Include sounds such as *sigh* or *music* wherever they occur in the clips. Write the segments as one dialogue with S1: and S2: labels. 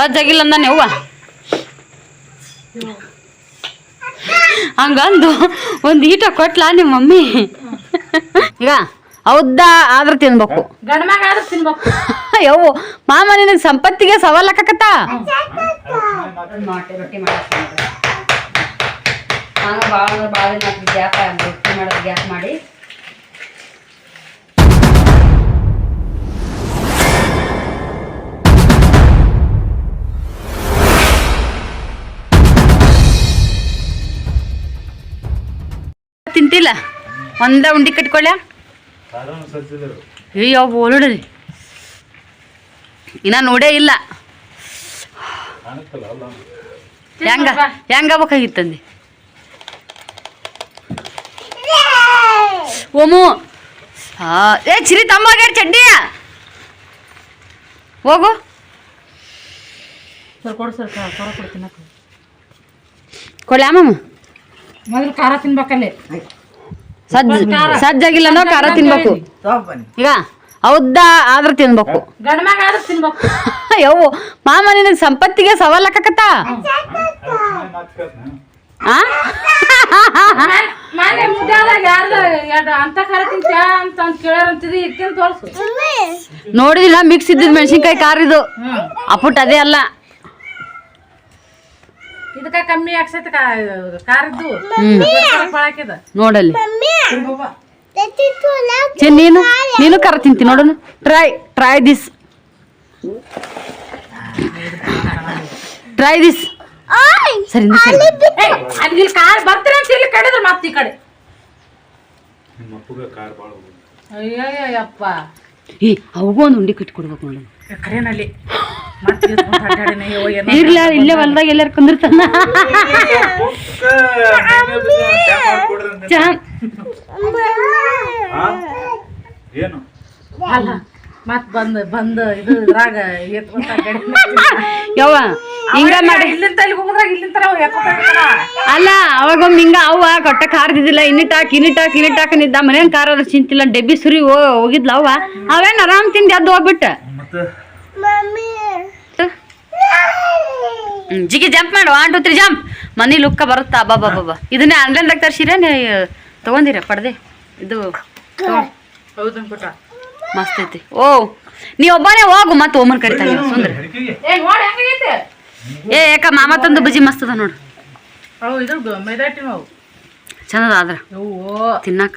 S1: ಸಜ್ಜಾಗಿಲ್ಲ ಅಂದಾನೆ ಅವ್ವ. ಹಂಗಂದು ಒಂದು ಈಟ ಕೊಟ್ಲಾ ನಿಮ್ಮ ಮಮ್ಮಿ. ಈಗ ಹೌದಾ ಆದ್ರೆ ತಿನ್ಬೇಕು.
S2: ಗಂಡ್ಮ್ಯಾಗ ಆದ್ರೆ ತಿನ್ಬೇಕು.
S1: ಯವ್ವ ಮಾಮ ನಿನಗೆ ಸಂಪತ್ತಿಗೆ ಸವಾಲ್ ಹಾಕಕತ್ತ ನಾನು ಭಾಳ ಗ್ಯಾಪ್ ಗ್ಯಾಪ್ ಮಾಡಿ. ತಿಂತಿಲ್ಲ? ಒಂದ ಉಂಡಿ ಕಟ್ಕೊಳ್ಳ ಅಯ್ಯೋ ಬೋಲುಡ್ರಿ ಇನ್ನ ನೋಡೇ ಇಲ್ಲ. ಹೆಂಗ ಹೆಂಗಾಗ್ಬೇಕಾಗಿತ್ತಂದಿ ಓಮು. ಹಾ ಏ ಚಿರಿ ತಮ್ಮಾಗ ಚಡ್ಡಿಯ ಹೋಗು.
S2: ಸರ್ ಮೊದಲು ಖಾರ ತಿನ್ಬೇಕಲ್ಲಿ.
S1: ಸಜ್ಜ ಸಜ್ಜಾಗಿಲ್ಲ ಅಂದ್ರೆ ಖಾರ ತಿನ್ಬೇಕು. ಈಗ ಹೌದಾ ಆದ್ರೆ ತಿನ್ಬೇಕು.
S2: ಗಂಡ್ಮ್ಯಾಗ ಆದ್ರೆ ತಿನ್ಬೇಕು. *laughs*
S1: ಯವ್ವ ಮಾಮ ನಿನಗೆ ಸಂಪತ್ತಿಗೆ ಸವಾಲ್ ಹಾಕಕತ್ತ?
S2: ಮನೆ ಯಾರ್ದ ಅಂತ ಖಾರ ಅಂತ ಅಂತ
S1: ನೋಡಿದಿಲ್ಲ ಮಿಕ್ಸ್ ಇದ್ದಿದ್ ಮೆಣಸಿನ್ಕಾಯಿ ಖಾರ ಇದು
S2: ಅಪುಟ್
S1: ಅಪ್ಪುಟ್ ಅದೇ ಅಲ್ಲ.
S2: ಇದಕ್ಕ ಕಮ್ಮಿ ಆಗ್ಸೈತಿ ಕಾರಿದ್ದು. ಬಳಕಿದ
S1: ನೋಡಲ್ಲಿ. ನೀನು ನೀನು ತಿಂತೀನಿ ತಿಂತಿ ನೋಡೋಣ. Try try this try this ಸರಿ
S2: ಅಲ್ಲಿ ಕಾರ್ ಬರ್ತೀರ ಅಂತ ಇಲ್ಲಿ ಕಡಿದ್ರು ಮತ್ತೆ ಈ ಕಡೆ. ಅಯ್ಯಯ್ಯಪ್ಪ
S1: ಏ ಅವಗೂ ಒಂದು ಉಂಡಿ ಕಟ್ಕೊಡ್ಬೇಕು ನೋಡೋಣ.
S2: ಕರೇನಲ್ಲಿ.
S1: ಇರ್ಲ ಇಲ್ಲೇ ಹೊಲ್ದಾಗ ಎಲ್ಲಾರು ಕುಂದಿರ್ತಾನ. ಚಾ
S3: ಏನು?
S2: ಅಲ್ಲ ಮತ್ ಬಂದ್ ಬಂದ್ ಇದು ಇದ್ರಾಗ ಎತ್ಕೊಂಡ್ ಅಡ್ಡಾಡಿ
S1: ಯವ್ವ ಹಿಂಗ ಮಾಡಿ
S2: ಇಲ್ಲಿಂದ ಇಲ್ಲಿ ಹೋಗುದ್ರಾಗ ಇಲ್ಲಿಂದ ಎತ್ಕೊಂಡ್
S1: ಅಲ್ಲ ಅವಾಗೊಮ್ಮೆ ಹಿಂಗ ಅವ್ವ ಕೊಟ್ಟ ಖಾರದಿದ್ದಿಲ್ಲ ಇನ್ನಿಟಾಕ್ ಇನ್ನಿಟಾಕ್ ಇನ್ನಿಟಾಕ್ ನಿದ್ದ ಮನೇನ್ ಖಾರ ಅದ್ರ ಚಿಂತಿಲ್ಲ ಡೆಬ್ಬಿ ಸುರಿ ಹೋಗಿದ್ಲ ಅವ್ವ ಅವೇನ್ ಆರಾಮ್ ತಿಂದು ಎದ್ದು ಹೋಗ್ಬಿಟ್ಟ?
S3: ಮತ್ತೆ?
S1: ಹ್ಮ್, ಜಿಗಿ ಜಂಪ್ ಮಾಡು. ಒನ್ ಟು ತ್ರೀ ಜಂಪ್ ಮನಿ ಲುಕ್ಕ ಬರುತ್ತಾ? ಬಾಬಾ ಬಾಬಾ ಇದನ್ನೇ ಆನ್ಲೈನ್ದಾಗ ತರ್ಸಿರ ತಗೊಂಡಿರ? ಪಡ್ದೆ? ಇದು ಮಸ್ತ್ ಐತಿ. ಓ ನೀ ಒಬ್ಬನೇ ಹೋಗು ಮತ್ತೆ ಓಮನ್ ಕರಿತಾನೆ ಸುಂದ್ರ.
S2: ಏ ನೋಡಿ ಹೆಂಗೈತೆ?
S1: ಏ ಯಾಕ ಮಾಮ ತಂದು ಬಜ್ಜಿ ಮಸ್ತ್ ಅದ ನೋಡು. ಚಂದದ ಆದ್ರ. ತಿನ್ನಾಕ.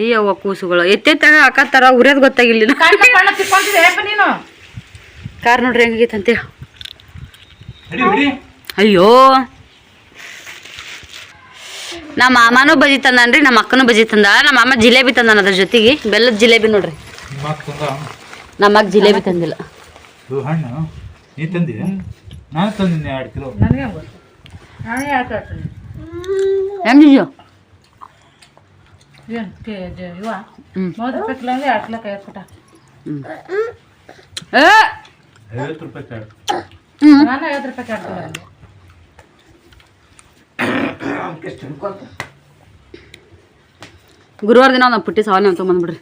S1: ಏ ಅವ್ವ ಕೂಸುಗಳು. ಎತ್ತೆತ್ತಾಗ ಹಾಕತ್ತಾರ ಉರಿಯೋದ್ ಗೊತ್ತಾಗಿಲ್ಲ. ಕಾರ್ ನೋಡ್ರಿ ಹೆಂಗೈತೆ ಅಂತೇಳಿ ಅಯ್ಯೋ. ನಮ್ಮ ಮಾಮನೂ ಬಜಿ ತಂದನ್ರಿ ನಮ್ಮ ಅಕ್ಕನೂ ಬಜಿ ತಂದ. ನಮ್ಮ ಅಮ್ಮ ಜಿಲೇಬಿ ತಂದಾನ ಅದ್ರ ಜೊತೆಗೆ. ಬೆಲ್ಲದ ಜಿಲೇಬಿ ನೋಡ್ರಿ. ನಮ್ಮ ಅಕ್ಕ ಜಿಲೇಬಿ ತಂದಿಲ್ಲ.
S3: ಹಣ್ಣು. ನೀ ತಂದಿ ನಾನು ತಂದಿನಿ ಎರಡು ಕಿಲೋ.
S2: ನನಗೆ ಗೊತ್ತು? ನಾನೇ ಯಾಕೆ ಹೇಳ್ತೀನಿ
S1: ಹೆಂಗಿದ್ಯೋ
S2: ಏನು ಕೆ ಜ- ಇವ?
S1: ಹ್ಮ್.
S2: ಮೂವತ್ತು ರೂಪಾಯಿ ಕಿಲೋ ಅಂದ್ರೆ ಎರಡು ಕಿಲೋ ಕೈ ಕೊಟ್ಟ
S1: ಏ!
S3: ಐವತ್ತು ರೂಪಾಯಿ ಕಾಳು
S2: ನಾನು ಐವತ್ತು ರೂಪಾಯಿ ಕಾಡ್ತೀನಿ
S1: ಗುರುವಾರ ದಿನ ನಾವು ಪುಟ್ಟಿ ಸಾವನೆ ಅಂತ ಬಂದ್ಬಿಡ್ರಿ.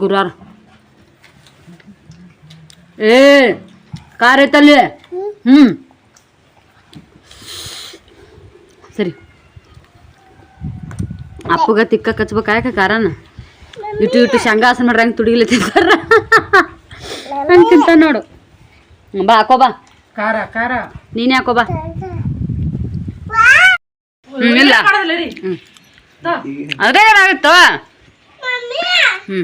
S1: ಗುರುವಾರ. ಏ ಕಾರ್ ಐತಲ್ಲಿ? ಹ್ಞೂ ಸರಿ. ಅಪ್ಪಗ ತಿಕ್ಕ ಕಚ್ಬೇಕು ಯಾಕ ಕಾರನ? ಇಟ್ಟು ಇಟ್ಟು ಶಂಗಾಸನ ಮಾಡ್ರಿ ಹಂಗೆ ತುಡಿಗಿಲೆ ತಿಂತಾರ. ಹಂಗೆ ತಿಂತ ನೋಡು. ಬಾ ಹಾಕೋ ಬಾ.
S2: ಖಾರ ಖಾರ.
S1: ನೀನೇ ಹಾಕೋ ಬಾ. ಹ್ಮ್, ಇಲ್ಲ. ಅದೇ ಏನಾಗುತ್ತೋ ಹ್ಞೂ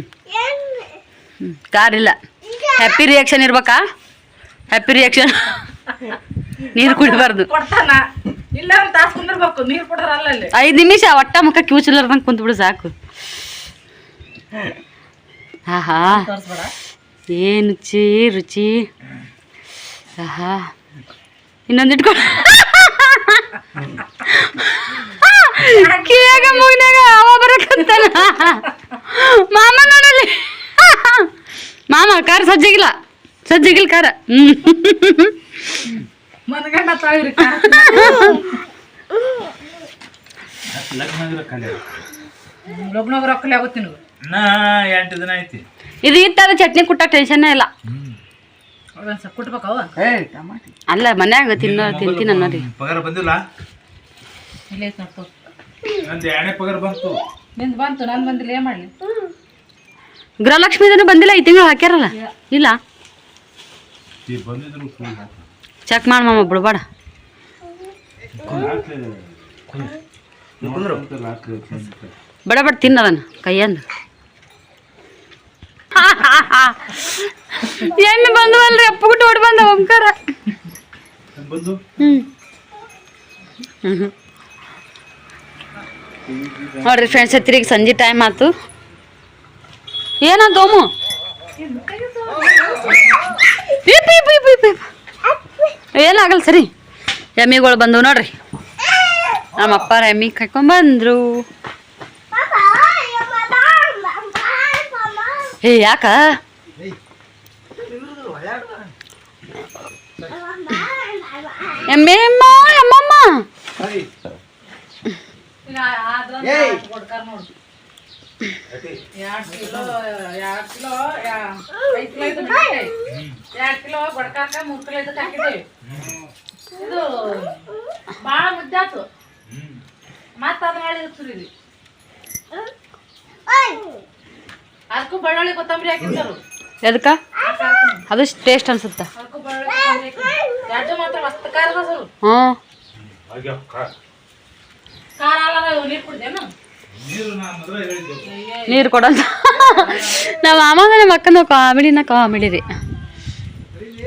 S1: ಹ್ಞೂ ಕಾರ್ ಇಲ್ಲ. ಹ್ಯಾಪಿ ರಿಯಾಕ್ಷನ್ ಇರ್ಬೇಕಾ? ಹ್ಯಾಪಿ ರಿಯಾಕ್ಷನ್ ನೀರು ಕುಡಿಬಾರ್ದು.
S2: ಕೊಡ್ತಾನ. ಇಲ್ಲ ತಾಸು ಕುಂದಿರ್ಬೇಕು. ನೀರು
S1: ಐದು ನಿಮಿಷ ಒಟ್ಟ ಮುಖ ಕಿವುಚಿಲ್ಲರ್ದಂಗೆ ಕುಂತ್ಬಿಡು ಸಾಕು. ಆಹಾ.
S2: ತೋರಿಸ್ಬೇಡ.
S1: ಏನು ರುಚಿ ರುಚಿ. ಆಹಾ. ಇನ್ನೊಂದು ಇಟ್ಕೊಂಡು ಕಿವಿಯಾಗ ಮೂಗಿನಾಗ ಅವ ಬರಕತ್ತಲ್ಲ. ಮಾಮ ನೋಡಲಿ ಮಾಮ ಖಾರ ಸಜ್ಜಿಗಿಲ್ಲ. ಸಜ್ಜಿಗಿಲ್ಲ
S2: ಖಾರ
S3: ಲಗ್ನ
S2: ರೊಕ್ಕಲೆ ಆಗುತ್ತೆ
S1: ಇದು ಇತ್ತ ಚಟ್ನಿ ಕುಟ್ಟ ಟೆನ್ಷನ್ನೇ ಇಲ್ಲ
S3: ಹ್ಮ್
S2: ಒಂದ್ ಸ್ವಲ್ಪ ಕುಟ್ಬೇಕವ
S1: ಅಲ್ಲ ಮನ್ಯಾಗ ತಿನ್ನೋ ತಿಂತೀನಿ ಅನ್ನೋರಿ
S3: ಪಗಾರ ಬಂದಿಲ್ಲ?
S2: ಇಲ್ಲೇ ನೋಡ್ಕೊ.
S3: ನಂದು ಎರಡನೇ ಪಗಾರ ಬಂತು.
S2: ನಿಂದು ಬಂತು ನಂದು ಬಂದಿಲ್ಲ ಏನ್ ಮಾಡ್ಲಿ?
S1: ಗೃಹಲಕ್ಷ್ಮಿದನು ಬಂದಿಲ್ಲ ಈ ತಿಂಗಳು ಹಾಕ್ಯಾರಲ್ಲ? ಇಲ್ಲ. ಚೆಕ್ ಮಾಡ ಮಾಮ ಬಿಡ್ಬೇಡ. ಬಡ ಬಡ ತಿನ್ನದನ್ನ ಕೈಯಂದು. *laughs* ಎಣ್ಣೆ ಬಂದವಲ್ರಿ ಅಪ್ಪಗುಟ್ಟು ಓಡ್ ಬಂದ? ಓಂಕಾರ ನೋಡ್ರಿ ಫ್ರೆಂಡ್ಸ್ ಹತ್ತಿರ ಸಂಜೆ ಟೈಮ್ ಆತು. ಪೀಪ್ ಪೀಪ್. ಏನಾಗಲ್ಲ ಸರಿ. ಎಮ್ಮಿಗಳು ಬಂದವು ನೋಡ್ರಿ. ನಮ್ಮ ಅಪ್ಪಾರ ಎಮ್ಮಿ ಕರ್ಕೊಂಬಂದ್ರು ಏ ಯಾಕ ಎಮ್ಮೆ ಅಮ್ಮ ಅಮ್ಮಮ್ಮ
S2: ಈಗ ಆದ್ರ ಕೊಡ್ತಾರ ನೋಡು ಎರಡ್ ಕಿಲೋ ಎರಡ್ ಕಿಲೋ ಐದ್ ಕಿಲೋ ಇದು ಮೆಣಸಿನ್ಕಾಯಿ ಎರಡ್ ಕಿಲೋ ಬಡ್ಕಾಕ ಮೂರ್ ಕಿಲೋ ಇದಕ್ಕೆ ಹಾಕಿದ್ದೇವೆ ಇದು ಬಾಳ ಮುದ್ದೆ ಆತು ಮತ್ತ ಅದ್ ಮಾಡಿ ಸುರಿದಿ ಅದಕ್ಕೂ ಬೆಳ್ಳುಳ್ಳಿ ಕೊತ್ತಂಬರಿ ಹಾಕಿರ್ತಾರು.
S1: ಎದಕ್ಕ? ಅದು ಟೇಸ್ಟ್ ಅನ್ಸುತ್ತ?
S2: ಅದಕ್ಕೂ ಬೆಳ್ಳುಳ್ಳಿ ಕೊತ್ತಂಬರಿ ಹಾಕಿರ್ತಾರು. ಎರಡು ಮಾತ್ರ ಮಸ್ತ್ ಖಾರ ಅದ ಸರ್.
S1: ಹ್ಞೂ.
S3: ಆಗ್ಯಾವ ಕಾ.
S2: ಖಾರ ಅಲ್ಲ ಇವು ನೀರ್ ಕುಡ್ದೇನು?
S3: ನೀರು
S1: ಕೊಡಲ್ಲ. ನಮ್ಮ ಮಾಮಗ ನಮ್ಮ ಅಕ್ಕನ ಕಾಮಿಡಿನ ಕಾಮಿಡಿ ರೀ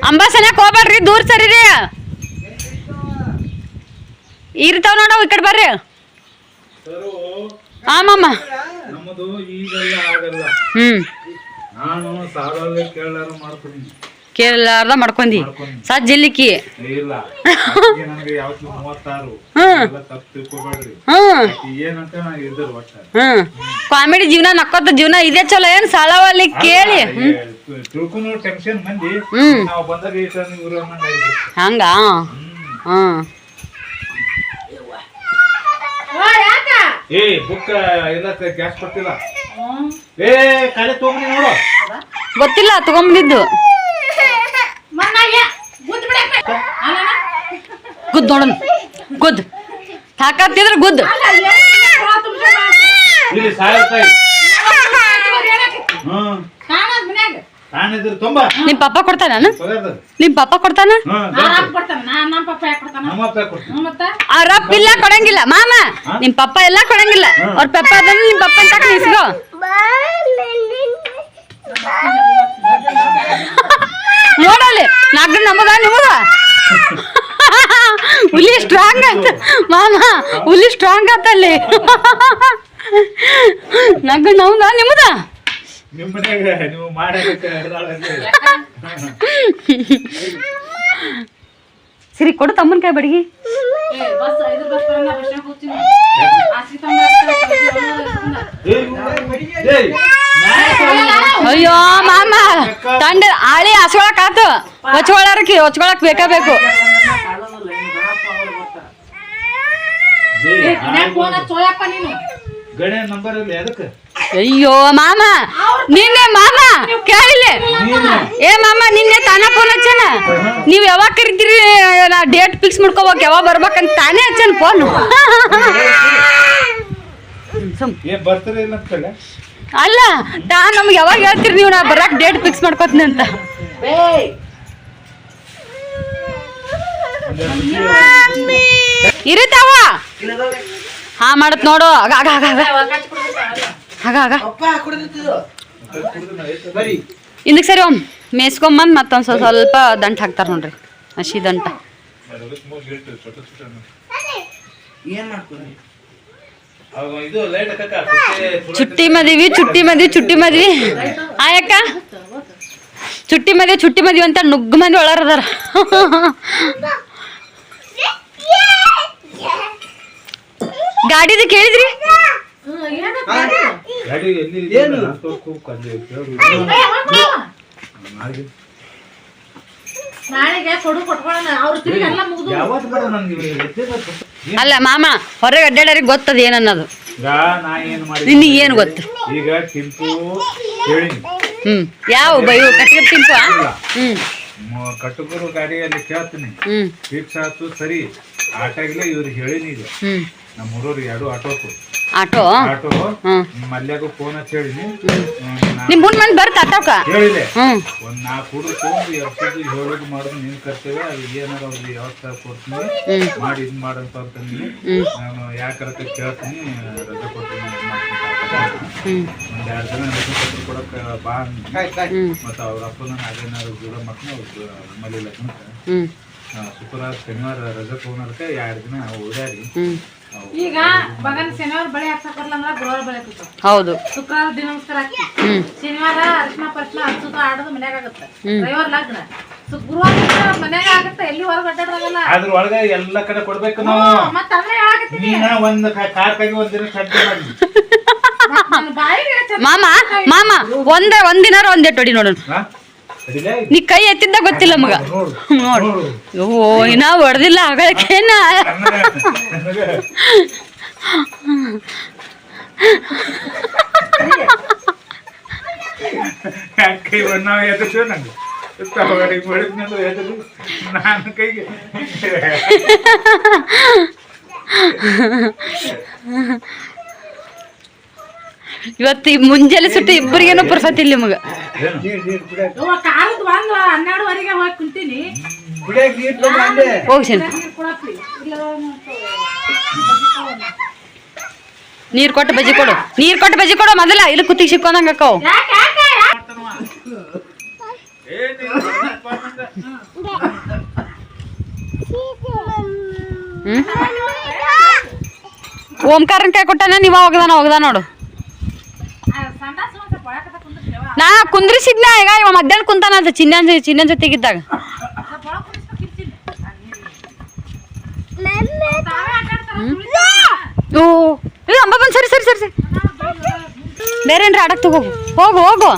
S1: ಅಂಬಾಸನ್ಯಾಕ ಹೋಗ್ಬೇಡ್ರಿ ದೂರ ಸರಿ ರೀ ಇರ್ತಾವ ನೋಡವ್ ಈ ಕಡೆ ಬರ್ರಿ.
S3: ಸರು
S1: ಆಮಮ್ಮ
S3: ನಮ್ಮದು ಈಗೆಲ್ಲ ಆಗಲ್ಲ.
S1: ಹ್ಮ್.
S3: ನಾನು ಸಾಲಲ್ಲ ಕೇಳಲಾರ ಮಾಡ್ತೀನಿ.
S1: ಕೇರಳಾರ್ದ ಮಾಡ್ಕೊಂಡಿ. ಸಜ್ಜಿಲ್ಲಿಕ್ಕಿ
S3: ಇಲ್ಲ. ನನಗೆ ಯಾವತ್ತು ಮೂವತ್ತಾರು. ತಪ್ಪು ತಿಳ್ಕೊಬೇಡ್ರಿ. ಏನಂತ ನಾನು ಇದ್ದರು ಒಟ್ಟ.
S1: ಹ್ಮ್. ಕಾಮಿಡಿ ಜೀವನ ನಕ್ಕೋತ ಜೀವನ ಇದೆ ಚಲೋ ಏನ್ ಸಾಲವಲ್ಲಿ ಕೇಳಿ.
S3: ತಿಳ್ಕೊಂಡು ಟೆನ್ಷನ್ ಮಂದಿ.
S1: ಹ್ಮ್.
S3: ನಾವು ಬಂದಾಗ ಈ ಸಲ ಇವ್ರು.
S1: ಹಂಗ ಹ್ಮ್.
S3: ಏ ಬುಕ್ ಇಲ್ಲ ಗ್ಯಾಸ್ ಕೊಟ್ಟಿಲ್ಲ ಏ ಕಾಲೆ ತಗೊಂಡಿ ನೋಡು.
S1: ಗೊತ್ತಿಲ್ಲ ತಗೊಂಬಂದಿದ್ದು.
S2: ಗುದ್ ನೋಡನ್ ಅಲ್ಲ
S1: ಗುದ್ ನೋಡೋಣ ಗುದ್
S3: ಇಲ್ಲಿ ಸಾವಿರ ರೂಪಾಯಿ ತುಂಬ
S1: ನಿಮ್ ಪಾಪ ಕೊಡ್ತಾನ? ನಿಮ್ ಪಾಪ ಕೊಡ್ತಾನ?
S3: ಅಪ್ಪ
S1: ಇಲ್ಲ ಕೊಡಂಗಿಲ್ಲ. ಮಾಮ ನಿಮ್ ಪಪ್ಪ ಎಲ್ಲ ಕೊಡಂಗಿಲ್ಲ. ಅವ್ರ ಪಪ್ಪ ಅದನ್ನ ನಿಮ್ ಪಪ್ಪ ಅಂತ ಇಸ್ಕೋ ನೋಡಲ್ಲಿ ನಾಲ್ಕು ನಮಗ ನಿಮಗ ಹುಲಿ ಸ್ಟ್ರಾಂಗ್ ಆತ ಮಾಮ ಹುಲಿ ಸ್ಟ್ರಾಂಗ್ ಆತಲ್ಲಿ. ನಗ್ಗ ನಮ್ದ ನಿಮ್ದ
S3: ನಿಮ್ಮ ಮನ್ಯಾಗ ನೀವು ಮಾಡಕ್ಕೆ.
S1: ಸರಿ ಕೊಡು ತಮ್ಮನ ಕೈ ಬಡಿಗಿ ಅಯ್ಯೋ ಮಾಮ ತಂಡ ಆಳಿ ಹಸ್ಕೊಳಕ್ ಆತು. ಹಚ್ಕೊಳಕಿ ಹೊಚ್ಕೊಳಕ್ ಬೇಕಾ ಬೇಕು?
S3: ಏಯ್,
S2: ಚೋಯಪ್ಪ ನೀನು.
S3: ಗಣೆ ನಂಬರ್ ಅಲ್ಲಿ ಎದಕ್ಕೆ
S1: ಅಯ್ಯೋ ಮಾಮ ನಿನ್ನೆ ಮಾಮ ಕೇಳಿಲ್ಲ. ಏ ಮಾಮ ನಿನ್ನೆ ತಾನ ಫೋನ್ ಹಚ್ಚನ? ನೀವ್ ಯಾವಾಗ ಕರಿತೀರಿ? ನಾ ಡೇಟ್ ಫಿಕ್ಸ್ ಮಾಡ್ಕೋಬೇಕು ಯಾವಾಗ ಬರ್ಬೇಕಂತ ತಾನೇ ಹಚ್ಚನ ಫೋನ್ ಅಲ್ಲ ತಾ ನಮ್ಗೆ ಯಾವಾಗ ಹೇಳ್ತೀರಿ ನೀವು? ನಾ ಬರಕ್ ಡೇಟ್ ಫಿಕ್ಸ್ ಮಾಡ್ಕೋತೀನಿ ಅಂತ. ಇರುತ್ತಾವ? ಹಾ ಮಾಡತ್ ನೋಡು. ಆಗ ಆಗ ಆಗ ಆಗ ಆಗ. ಇಂದಕ್ಕೆ ಸರಿ ಒಮ್ ಮೇಸ್ಕೊಂಬಂದು ಮತ್ತೊಂದು ಸ್ವಲ್ಪ ಸ್ವಲ್ಪ ದಂಟ ಹಾಕ್ತಾರೆ ನೋಡ್ರಿ. ಹಸಿ ದಂಟ. ಚುಟ್ಟಿ ಮದ್ವಿ ಚುಟ್ಟಿ ಮದ್ವಿ ಚುಟ್ಟಿ ಮದ್ವಿ. ಆಯಕ್ಕ. ಚುಟ್ಟಿ ಮದ್ವಿ ಚುಟ್ಟಿ ಮದ್ವಿ ಅಂತ ನುಗ್ಗು ಮಂದಿ ಒಳರದಾರ ಗಾಡಿದ ಕೇಳಿದ್ರಿ?
S3: ಏನು?
S1: ಅಲ್ಲ ಮಾಮ ಹೊರಗೆ ಅಡ್ಡಾಡರಿಗೆ ಗೊತ್ತದ ಏನನ್ನೋದು?
S3: ಈಗ ನಾ ಏನ್
S1: ಗೊತ್ತು?
S3: ಈಗ ಟಿಂಪು ಹೇಳಿನಿ
S1: ಹ್ಮ್. ಯಾವ ಬೈವು ಕಟ್ಟಿಗೆ ಟಿಂಪು ಹ್ಮ್.
S3: ಮ- ಕಟ್ಟುಗುರು ಗಾಡಿಯಲ್ಲಿ ಕೇಳ್ತೀನಿ.
S1: ಹ್ಮ್.
S3: ಫಿಕ್ಸ್ ಆಯ್ತು ಸರಿ. ಆಟಾಗಿಲ್ಲ ಇವ್ರಿಗೆ ಹೇಳಿನಿ ಈಗ.
S1: ಹ್ಮ್.
S3: ನಮ್ಮ ಹುಡುಗರು ಎರಡು ಆಟೋಕು
S1: ಆಟೋ?
S3: ಆಟೋ
S1: ಹ್ಮ್.
S3: ಮಲ್ಯಾಗೂ ಫೋನ್ ಹಚ್ಚಿ ಹೇಳಿನಿ
S1: ನಿಮ್ ಮುಂದ್ ಮಂದಿ ಬರ್ತ ಆಟೋಕ?
S3: ಹೇಳಿದೆ
S1: ಹ್ಮ್.
S3: ಒಂದ್ ನಾಲ್ಕು ಹುಡುಗ ಹೇಳೋದು ಮಾಡೋದು ನಿನ್ ಕರ್ತೇವೆ ಅದು ಏನಾರ ಅವ್ರಿಗೆ ವ್ಯವಸ್ಥೆ ಕೊಡ್ತೀನಿ.
S1: ಹ್ಮ್.
S3: ಮಾಡಿ ಇದು ಮಾಡಂತ ಅಂತಂದಿನಿ
S1: ಹ್ಮ್.
S3: ನಾನು ಕೇಳ್ತೀನಿ ರಜೆ ಕೊಡ್ತೀನಿ ಒಂದ್ ಎರಡು ರಜೆ ಕೊಟ್ಟು ಕೊಡಕ್ಕೆ ಬಾ ಅಂದ್ನಿ.
S1: ಹ್ಮ್.
S3: ಮತ್ತು ಅವ್ರ ಅಪ್ಪನ ಅದೇನಾದ್ರು ಮಾಡ್ತೀನಿ ಅವ್ರು ಶುಕ್ರವಾರ ಶನಿವಾರ ರಜೆ ತೊಗೊಳಕ್ಕೆ ಎರಡು ದಿನ ಓಡಾಡಿ
S2: ಈಗ ಮಗನ ಶನಿವಾರ ಬಳೆ ಹಾಕ್ಸಕ್ ಬರಲ್ಲ ಅಂದ್ರೆ ಗುರುವಾರ ಬಳೆ ಹಾಕ್ತಾವ
S1: ಹೌದು.
S2: ಶುಕ್ರವಾರ ದಿನ ನಮಸ್ಕಾರ ಶನಿವಾರ ಅರ್ಶನ ಪರ್ಶನ ಹಚ್ಚೋದು ಆಡೋದು ಮನ್ಯಾಗ ಆಗುತ್ತೆ. ರವಿವಾರ ಲಗ್ನ. ಸೊ ಗುರುವಾರ ಮನ್ಯಾಗ ಆಗುತ್ತೆ ಎಲ್ಲಿ ಹೊರಗೆ ಅಡ್ಡಾಡೋದಲ್ಲ.
S3: ಅದ್ರ ಒಳಗೆ ಎಲ್ಲ ಕಡೆ ಕೊಡ್ಬೇಕು ನಾವು.
S2: ಮತ್ತ ಅಂದ್ರೆ ಆಗುತ್ತೆ
S3: ನೀನ ಒಂದ್ ಕಾರ್ ಕೈ ಒಂದ್ ದಿನ ಸಡ್ಡೆ ಮಾಡಿ.
S2: ನನ್ನ ಬಾಯಿಗೆ ಚಂದ
S1: ಮಾಮ ಮಾಮ ಒಂದ ಒಂದಿನಾರ ಒಂದೇ ಟೊಡಿ ನೋಡೋಣ? ನೀ ಕೈ ಎತ್ತಿದ್ದ ಗೊತ್ತಿಲ್ಲ ಮಗ.
S3: ನೋಡು.
S1: ಓ ಇನ್ನ ಹೊಡೆದಿಲ್ಲ ಆಗಳಕ್ಕೇನ
S3: ನಾನು ಯಾಕ್ *laughs* ಕೈ ಒಂದ್ ನಾವ್ ಎದ್ದಿದ್ದೇವೆ ನಂಗೆ ಅವ್ರಿಗೆ ಮಾಡಿದ್ಮೇಲೆ ಎದ್ದಿದ್ದು ನಾನು ಕೈಗೆ
S1: ಇವತ್ತು ಈ ಮುಂಜಾನೆ ಸುಟ್ಟು ಇಬ್ಬರಿಗೇನು ಪುರ್ಸತ್ತಿಲ್ಲ ನಿಮಗ.
S2: ಹನ್ನೆರಡುವರೆಗೆ ಹೋಗಿ ಕುಂತೀನಿ.
S1: ಹೋಗ್ಸೇನ
S2: ನೀರ್
S1: ನೀರ್ ಕೊಟ್ಟು ಬಜ್ಜಿ ಕೊಡು. ನೀರ್ ಕೊಟ್ಟು ಬಜ್ಜಿ ಕೊಡು ಮೊದಲ. ಇಲ್ಲಿ ಕುತ್ತಿಗೆ ಸಿಕ್ಕೊಂದಂಗ ಅಕ್ಕವು ಓಂಕಾರನ್ ಕೈ ಕೊಟ್ಟಾನ ನೀವ ಹೋಗದಾನ ಹೋಗದ ನೋಡು
S2: ಸಂಡಾಸ ಒಂದ್ ಸ್ವಲ್ಪ ಒಳಗಡೆ ಕುಂದ್ರಿಸಿ ಯವ್ವ.
S1: ನಾ ಕುಂದ್ರಿಸಿದ್ನ ಈಗ ಇವ ಮಧ್ಯಾಹ್ನ ಕುಂತಾನ ಅಂತ ಚಿನ್ನ ಚಿನ್ನ ಜೊತೆಗಿದ್ದಾಗ ಇದು ಅಂಬ ಬಂದ್ ಸರಿ ಸರಿ ಸರಿ. ಸರಿ ಬೇರೆ ಏನ್ರ ಆಡಕ್ ತಗೋ ಹೋಗು. ಹೋಗು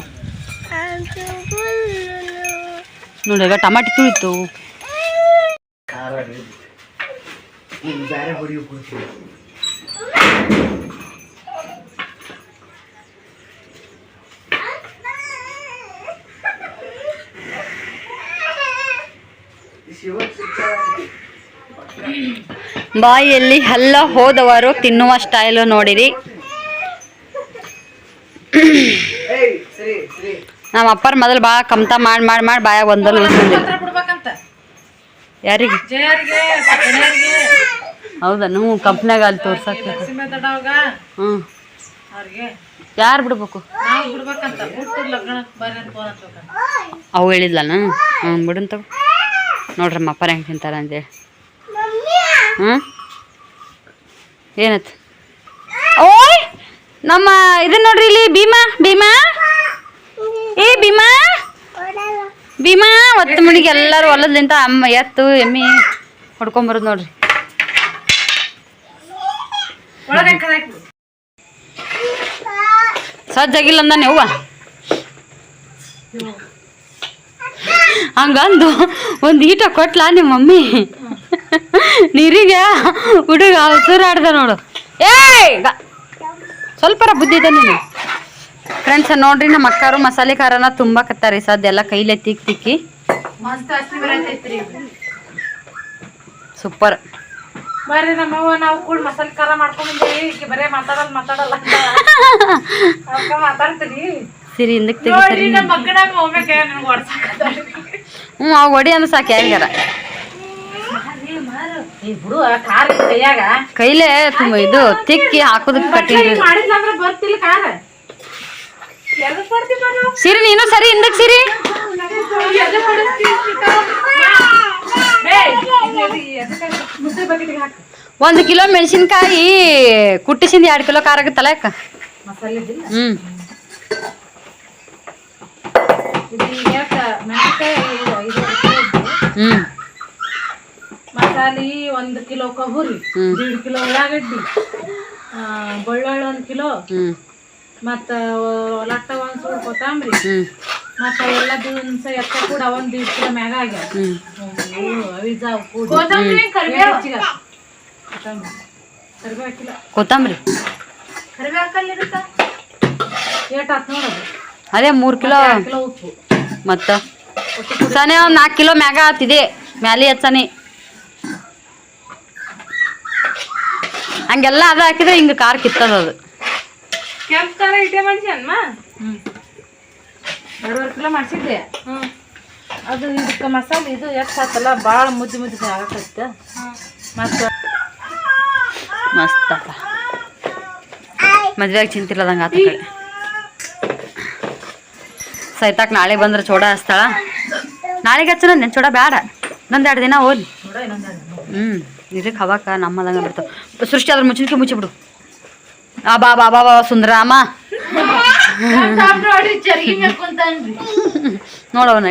S1: ನೋಡಿ ಈಗ ಟಮಾಟಿ ತುಳಿತು. *laughs* ಬಾಯಿಯಲ್ಲಿ ಹಲ್ಲ ಹೋದವರು ತಿನ್ನುವ ಸ್ಟೈಲು ನೋಡಿರಿ. *coughs* ನಮ್ಮ ಅಪ್ಪರ ಮೊದಲು ಭಾಳ ಕಮ್ತ ಮಾಡಿ ಮಾಡಿ ಮಾಡಿ ಬಾಯಾಗ ಒಂದಲ್ಲ ಯಾರಿಗೆ? ಹೌದಾ ನೀವು ಕಂಪ್ನ್ಯಾಗ ಅಲ್ಲಿ
S2: ದೊಡ್ಡವಾಗ
S1: ಹ್ಞೂ ಯಾರು ಬಿಡ್ಬೇಕು? ಅವು ಹೇಳಿದ್ಲನ? ಹ್ಞೂ ಬಿಡನ್ ತಗೋ. ನೋಡ್ರಿ ನಮ್ಮ ಅಪ್ಪರ ಹೆಂಗೆ ತಿಂತಾರ ಅಂತೇಳಿ ಹ್ಞೂ ಏನತ್? ಓಯ್! ನಮ್ಮ ಇದನ್ನ ನೋಡ್ರಿ ಇಲ್ಲಿ ಭೀಮಾ ಭೀಮಾ. ಏ ಭೀಮಾ. ಭೀಮಾ ಒತ್ತು ಮನಿಗೆ ಎಲ್ಲರೂ ಹೊಲದ್ಲಿಂತ ಅಮ್ಮ ಎತ್ತು ಎಮ್ಮಿ ಹೊಡ್ಕೊಂಬರೋದು ನೋಡ್ರಿ. ಸಜ್ಜಾಗಿಲ್ಲ ಅಂದಾನೆ ಅವ್ವ ಹಂಗಂದು ಒಂದು ಈಟ ಕೊಟ್ಲ ನಿಮ್ಮ ಮಮ್ಮಿ? ನೀರಿಗೆ ಹುಡುಗ ಉಸಿರಾಡ್ದ ನೋಡು. ಏಯ್ ಸ್ವಲ್ಪರ ಬುದ್ಧಿ ಇದೆ ನೀನು. ಫ್ರೆಂಡ್ಸ್ ನೋಡ್ರಿ ನಮ್ಮ ಅಕ್ಕಾರು ಮಸಾಲೆ ಖಾರನ ತುಂಬಾಕತ್ತಾರಿ ಸದ್ಯ ಎಲ್ಲ ಕೈಲೆ ತಿಕ್ಕಿ. ತಿಕ್ಕಿ ಸೂಪರ್
S2: ಬರ್ರಿ ನಮ್ಮವ್ವ ನಾವು ಕೂಡ ಮಸಾಲೆ ಖಾರ ಮಾಡ್ಕೊಂಡ್ಬಂದೇವಿ ಬರೇ ಮಾತಾಡಲ್ಲ ಮಾತಾಡಲ್ಲ. *laughs* ಮಾತಾಡ್ತೀನಿ.
S1: ಸಿರಿ ಹಿಂದಕ್ಕೆ
S2: ತೆಗಿತಾರೆ
S1: ಹ್ಞೂ ಅವ್ ಒಡಿ ಅಂದ್ರೆ ಸಾಕು
S2: ಹೆಂಗಾರ
S1: ಕೈಲೇ ತುಂಬ ಇದು ತಿಕ್ಕಿ ಹಾಕೋದಕ್ಕೆ ಕಟ್ಟಿಂಗ್ ಸಿರಿ ನೀನು ಸರಿ ಹಿಂದಕ್ಕೆ ಸಿರಿ? ಒಂದು ಕಿಲೋ ಮೆಣಸಿನ್ಕಾಯಿ ಕುಟ್ಟಿಸಿಂದ ಎರಡು ಕಿಲೋ ಖಾರ ಆಗುತ್ತಲ್ಲ ಯಾಕ ಹ್ಞೂ ಹ್ಞೂ
S2: ಮಸಾಲೆ ಒಂದು ಕಿಲೋ ಕೊಬ್ಬರಿ
S1: ಹ್ಮ್.
S2: ದೀಡ್ ಕಿಲೋ ಉಳ್ಳಾಗಡ್ಡಿ ಬೆಳ್ಳುಳ್ಳಿ ಒಂದು ಕಿಲೋ ಮತ್ತ ಲಟ್ಟ ಒಂದ್ ಸೂಡು ಕೊತ್ತಂಬರಿ ಮತ್ತ ಎಲ್ಲ ದಿವಸ ಎತ್ತ ಕೂಡ ಒಂದ್ ದೀಡ್ ಕಿಲೋ ಮ್ಯಾಗ ಆಗ್ಯಾವ.
S1: ಹ್ಞೂ
S2: ಅವಿಜ ಕೂಡಿ. ಕೊತ್ತಂಬರಿ ಕರಿಬೇವು? ಕೊತ್ತಂಬರಿ. ಕರಿಬೇವು ಹಾಕಲ್ಲ ಏಟ್ ಆತ್ ನೋಡೋದು.
S1: ಅದೇ ಮೂರು ಕಿಲೋ
S2: ಮತ್ತ ಕಿಲೋ ಉಪ್ಪು.
S1: ಮತ್ತು. ಸನೆ ಒಂದು ನಾಲ್ಕು ಕಿಲೋ ಮ್ಯಾಗ ಆತಿದೆ. ಮ್ಯಾಲೆ ಹಚ್ಚನೆ ಹಂಗೆಲ್ಲ ಅದ ಹಾಕಿದ್ರೆ ಹಿಂಗೆ ಕಾರ್ ಕಿತ್ತದ ಅದು.
S2: ಎರಡೂವರೆ ಕಿಲೋ ಮಾಡಿಸಿದ್ದೆ. ಅದು ಇದಕ್ಕೆ ಮಸಾಲೆ ಇದು ಎಷ್ಟು ಆತಲ್ಲ ಭಾಳ ಮುದ್ದೆ ಮುದ್ದೆ ಆಗಕತ್ತ ಮತ್ತು
S1: ಮಸ್ತಪ್ಪ. ಮದ್ವೆಗೆ ಚಿಂತಿಲ್ಲದಂಗೆ ಆತ ಕಡೆ ಸೈತಾಕ್ ನಾಳೆ ಬಂದ್ರೆ ಚೋಡ ಹಚ್ತಾಳ. ನಾಳೆಗೆ ಹಚ್ಚ ನಂದೇನು ಚೋಡ ಬೇಡ ನಂದು ಎರಡು ದಿನ ಓದಿ.
S2: ನೋಡ
S1: ಹ್ಞೂ ಇದಕ್ಕೆ ಹವಾಕ ನಮ್ಮದಂಗೆ ಬಿಡ್ತಾವ. ಸೃಷ್ಟಿ ಅದ್ರ ಮುಚ್ಚಿಕೆ ಮುಚ್ಚಿಬಿಡು ಆ ಬಾ ಬಾ ಬಾ ಬಾ, ಸುಂದರಾಮ. ನೋಡವನ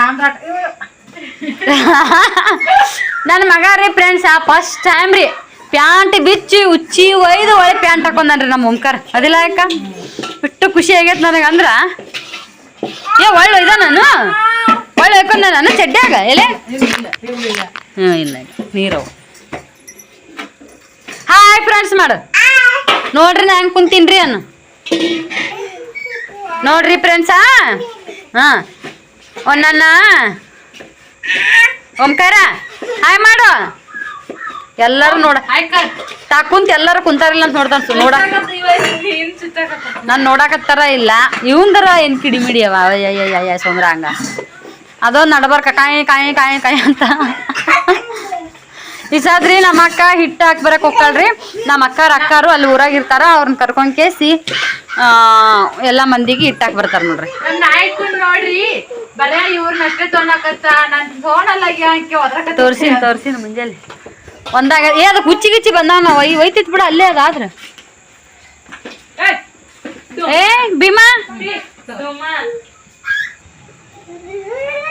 S2: ರಾಮ್ ರಾಟ್
S1: ನನ್ನ ಮಗ ರೀ ಫ್ರೆಂಡ್ಸ್, ಆ ಫಸ್ಟ್ ಟೈಮ್ ರೀ ಪ್ಯಾಂಟ್ ಬಿಚ್ಚಿ, ಉಚ್ಚಿ, ಒಯ್ದು ಒಳ್ಳೆ ಪ್ಯಾಂಟ್ ಹಾಕೊಂಡನ್ರಿ ನಮ್ಮ ಓಂಕಾರ. ಅದಿಲ್ಲ ಯಾಕ? ಬಿಟ್ಟು ಖುಷಿ ಆಗೈತೆ ನನಗೆ ಅಂದ್ರ ಏ, ಒಳ್ಳೆ ಇದ ನಾನು? ಒಳ್ಳೆ ಹಾಕೊಂಡ ನಾನು ಚಡ್ಡ್ಯಾಗ? ಎಲೆ? ಹ್ಞೂ ಇಲ್ಲ ನೀರವು. ಹಾಯ್ ಫ್ರೆಂಡ್ಸ್ ಮಾಡು. ನೋಡ್ರಿ ನಾ ಹೆಂಗೆ ಕುಂತೀನ್ರಿ ಅನ್ನ. ನೋಡ್ರಿ ಫ್ರೆಂಡ್ಸಾ ಹಾಂ. ಒಂದನ್ನ ಓಂಕಾರ. ಹಾಯ್ ಮಾಡು. ಎಲ್ಲರೂ ನೋಡ ತಾಕುಂತ ಎಲ್ಲರೂ ಕುಂತಾರಿಲ್ಲ ಅಂತ ನೋಡ್ತಾನ ನೋಡ. ನಾನು ನೋಡಕತ್ತಾರ ಇಲ್ಲ. ಇವಂದರ ಏನ್ ಕಿಡಿ ಮಿಡಿಯವ ಅಯ್ಯ ಸೋಮ್ರ ಹಂಗ ಅದೊಂದು ನಡಬರ್ಕ ಕಾಯಿ ಕಾಯಿ ಕಾಯಿ ಕಾಯಿ ಅಂತ. ಇಸಾದ್ರಿ ನಮ್ಮ ಅಕ್ಕ ಹಿಟ್ಟು ಹಾಕಿ ಬರಕ್ ಹೋಗ್ತಾಳ್ರಿ. ನಮ್ಮ ಅಕ್ಕಾರ ಅಕ್ಕಾರು ಅಲ್ಲಿ ಊರಾಗ ಇರ್ತಾರ ಅವ್ರನ್ನ ಕರ್ಕೊಂಡ್ ಕೇಸಿ ಆ, ಎಲ್ಲ ಮಂದಿಗೆ ಹಿಟ್ಟು ಹಾಕಿ ಬರ್ತಾರ ನೋಡ್ರಿ.
S2: ತೋರ್ಸಿ ತೋರ್ಸಿ ನೋಡ್ರಿ ಬರೇ ಇವ್ರನ್ನ ಅಷ್ಟೇ ತೊಗೊಳಕತ್ತ ನನ್ ತೋಣಲ್ಲ ಯಾಕೆ ಒದ್ರಕತ್ತ.
S1: ತೋರ್ಸಿನ ತೋರ್ಸಿನ ಮುಂಜಾನೆ. ಒಂದಾಗ ಏ ಅದು ಕುಚ್ಚಿ ಗಿಚ್ಚಿ ಬಂದಾವ ನಾವು ಒಯ್ ಒಯ್ತಿತ್ ಬಿಡ ಅಲ್ಲೇ ಅದಾದ್ರ ಏ ಭೀಮಾ.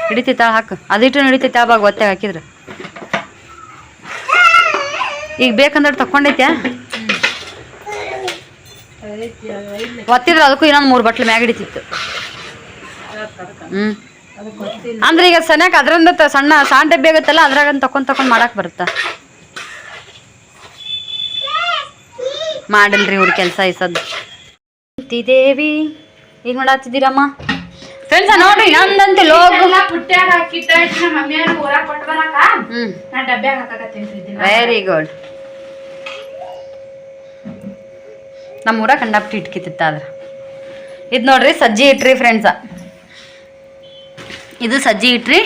S1: ಹಿಡಿತೈತ ಹಾಕು. ಅದಿಟ್ಟು ಹಿಡಿತೈತೆ ಅವಾಗ ಒತ್ತೆ ಹಾಕಿದ್ರ. ಈಗ ಬೇಕಂದ್ರೆ ತಕೊಂಡೈತ್ಯಾ ಒತ್ತಿದ್ರ ಅದಕ್ಕೂ ಇನ್ನೊಂದು ಮೂರು ಬಟ್ಲು ಮ್ಯಾಗ ಹಿಡಿತಿತ್ತು. ಹ್ಮ್. ಅಂದ್ರೆ ಈಗ ಸನ್ಯಾಕ ಅದ್ರಿಂದ ಸಣ್ಣ ಸಣ್ಣ ಡಬ್ಬಿ ಆಗುತ್ತಲ್ಲ ಅದ್ರಾಗ ತಕೊಂಡ್ ತಕೊಂಡ್ ಮಾಡಕ್ ಬರುತ್ತ? ಮಾಡಲ್ರಿ ಇವ್ರ ಕೆಲಸ ಇಸದ್. ದೇವಿ ಈಗ ನೋಡತ್ತಿದ್ದೀರಮ್ಮ ಫ್ರೆಂಡ್ಸ ನೋಡ್ರಿ ನಂದಂತೆ ಲೋಗು
S2: ಪುಟ್ಟ್ಯಾಗ ಹಾಕಿಟ್ಟ ನಮ್ಮ ಮಮ್ಮಿಯಾರು ಊರಾಗ ಕೊಟ್ಟು ಬರಾಕ ನಾ ಡಬ್ಬ್ಯಾಗ ಹಾಕಕತ್ತೀನಿ
S1: ವೆರಿ ಗುಡ್ ನಮ್ಮ ಊರ ಕಂಡಾಪ್ಟಿ ಇಟ್ಕಿತ್ತಿತ್ತ ಅದ್ರ ಇದು ನೋಡ್ರಿ ಸಜ್ಜಿ ಇಟ್ರಿ ಫ್ರೆಂಡ್ಸ ಇದು ಸಜ್ಜಿ ಇಟ್ರಿ